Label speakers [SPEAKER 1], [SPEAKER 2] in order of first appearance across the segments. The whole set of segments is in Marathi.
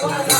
[SPEAKER 1] 감사합니다. 아,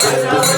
[SPEAKER 1] 哎呀！